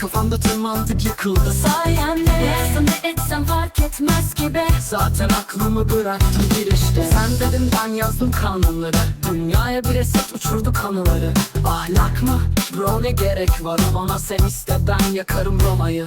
Kafamda tüm mantık yıkıldı. Sayende. Yapsam ne etsem fark etmez gibi. Zaten aklımı bıraktım girişte. Sen dedin ben yazdım kanunları. Dünyaya bir eset uçurdu kanıları. Ahlak mı? Bro ne gerek var? Ona sen iste ben yakarım Roma'yı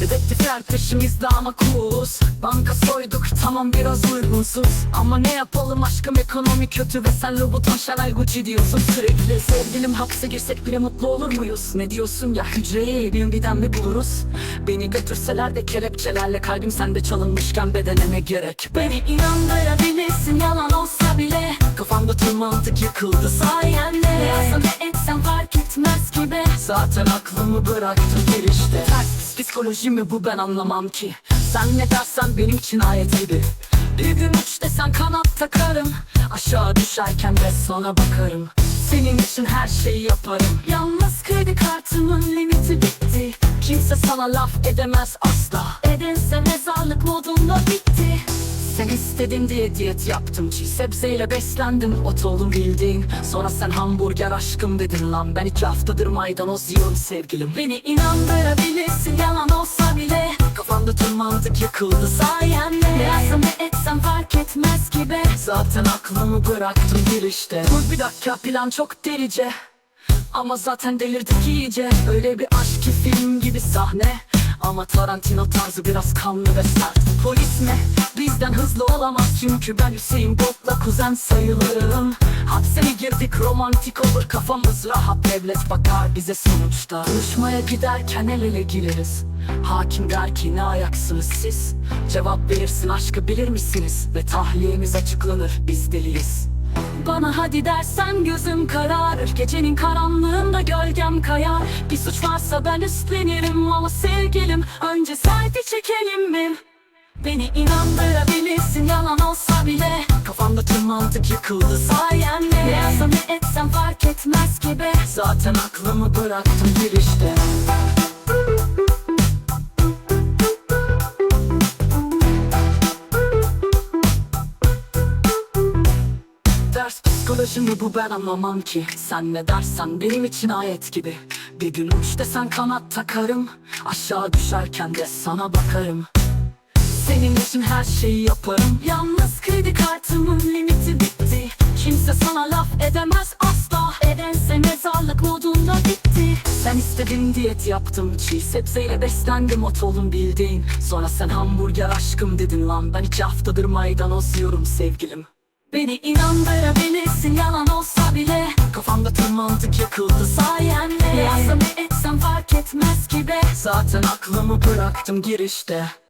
Dedektifler peşimizde ama cooluz Banka soyduk tamam biraz uygunsuz. Ama ne yapalım aşkım ekonomi kötü Ve sen Louboutin Chanel Gucci diyorsun. Sürekli Sevgilim hapse girsek bile mutlu olur muyuz? Ne diyorsun ya hücreye Airbnb'den mi buluruz? Beni götürseler de kelepçelerle Kalbim sende çalınmışken bedene ne gerek? Beni inandırabilirsin yalan olsa bile. Kafamda tüm mantık yıkıldı Sayende. Yapsam ne etsem fark etmez gibi. Zaten aklımı bıraktım girişte. Ters psikoloji mi bu ben anlamam ki. Sen ne dersen benim için ayet gibi. Bir gün uç desen kanat takarım. Aşağı düşerken de sana bakarım. Senin için her şeyi yaparım. Yalnız kredi kartımın limiti bitti. Kimse sana laf edemez asla. Edense mezarlık modunda bitti Sen istedin diye diyet yaptım. Çiğ sebzeyle beslendim. Ot oldum bildiğin. Sonra sen hamburger aşkım dedin lan. Ben iki haftadır maydanoz yiyorum sevgilim. Beni inandırabilirsin. Yalan olsa bile. Kafamda tüm mantık yıkıldı Sayende. Yapsam ne etsem fark etmez gibi Zaten aklımı bıraktım girişte Dur bir dakika plan çok delice. Ama zaten delirdik iyice. Öyle bir aşk ki film gibi sahne Ama Tarantino tarzı biraz kanlı ve sert. Polis mi? Bizden hızlı olamaz çünkü ben Hüseyin Bolt'la kuzen sayılırım. Hapse mi girdik? Romantik olur kafamız rahat. Devlet bakar bize sonuçta. Duruşmaya giderken el ele gireriz. Hakim der ki ne ayaksınız siz? Cevap verirsin aşkı bilir misiniz? Ve tahliyemiz açıklanır biz deliyiz. Bana hadi dersen gözüm kararır Gecenin karanlığında gölgem kayar. Bir suç varsa ben üstlenirim Ama sevgilim. Önce selfie çekelim mi? Beni inandırabilirsin yalan olsa bile. Kafamda tüm mantık yıkıldı Sayende. Yapsam ne etsem fark etmez gibi. Zaten aklımı bıraktım girişte Ders psikoloji mi bu ben anlamam ki. Sen ne dersen benim için ayet gibi. Bir gün uç desen kanat takarım. Aşağı düşerken de sana bakarım. Senin için her şeyi yaparım. Yalnız kredi kartımın limiti bitti. Kimse sana laf edemez asla. Edense mezarlık modunda bitti. Sen istedin diyet yaptım Çiğ sebzeyle beslendim ot oldum bildiğin. Sonra sen hamburger aşkım dedin lan. Ben iki haftadır maydanoz yiyorum sevgilim Beni inandırabilirsin yalan olsa bile. Kafamda tüm mantık yıkıldı Sayende. Yapsam ne etsem fark etmez gibi Zaten aklımı bıraktım girişte